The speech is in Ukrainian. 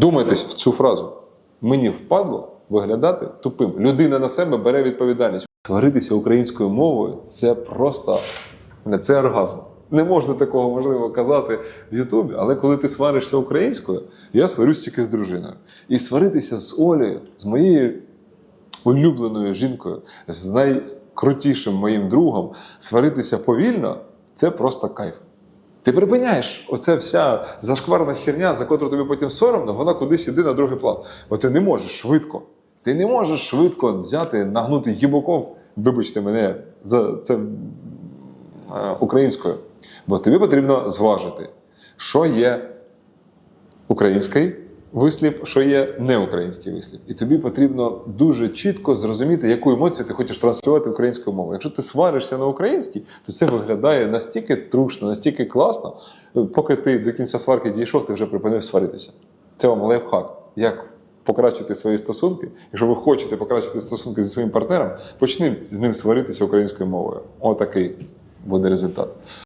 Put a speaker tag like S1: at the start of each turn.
S1: Вдумайтесь в цю фразу. Мені впадло виглядати тупим. Людина на себе бере відповідальність. Сваритися українською мовою це просто це оргазм. Не можна такого можливо казати в Ютубі, але коли ти сваришся українською, я сварюсь тільки з дружиною. І сваритися з Олею, з моєю улюбленою жінкою, з найкрутішим моїм другом, сваритися повільно це просто кайф. Ти припиняєш оця вся зашкварна херня, за котру тобі потім соромно, вона кудись іде на другий план. Бо ти не можеш швидко. Ти не можеш швидко взяти, нагнути гібоков, вибачте мене за це е, українською. Бо тобі потрібно зважити, що є український вислів, що є неукраїнський вислів. І тобі потрібно дуже чітко зрозуміти, яку емоцію ти хочеш транслювати українською мовою. Якщо ти сваришся на українській, то це виглядає настільки трушно, настільки класно. Поки ти до кінця сварки дійшов, ти вже припинив сваритися. Це вам лайфхак. Як покращити свої стосунки? Якщо ви хочете покращити стосунки зі своїм партнером, почни з ним сваритися українською мовою. Отакий буде результат.